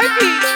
Sophie.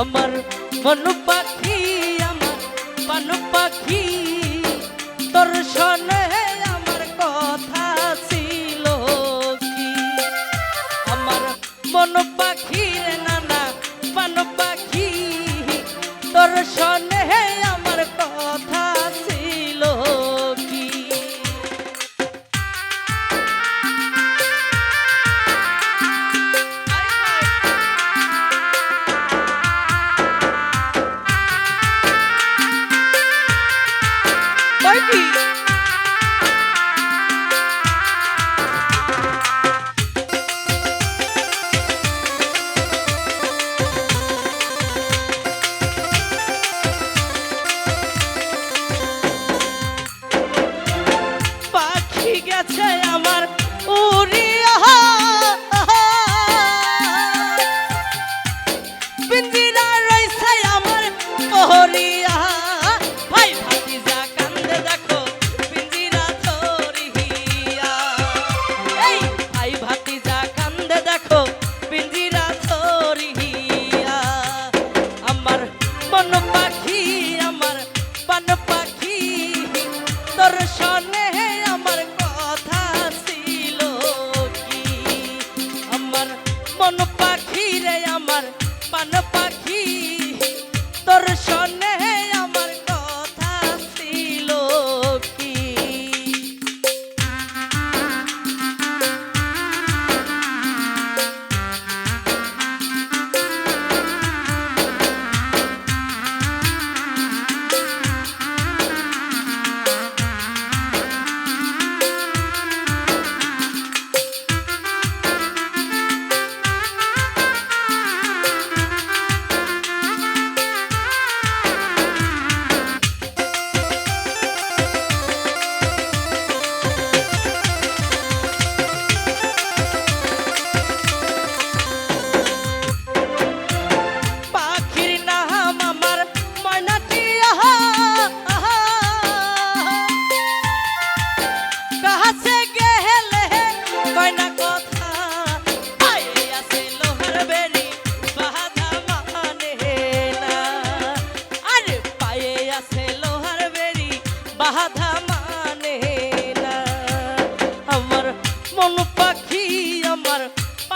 আমার মনু পাখি আমার পানু পাখি। দর্শনে foi, bicho?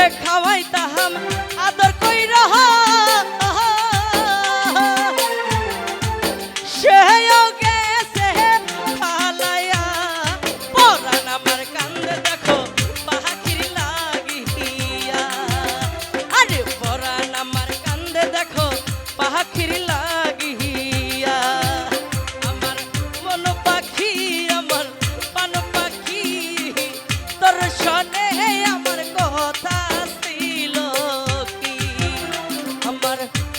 করে খাওয়াইতাম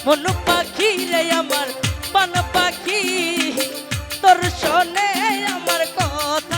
মনু পাখি রে আমার পান পাখি। তোর শোনে আমার কথা।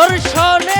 তোর শোনে আমার কথা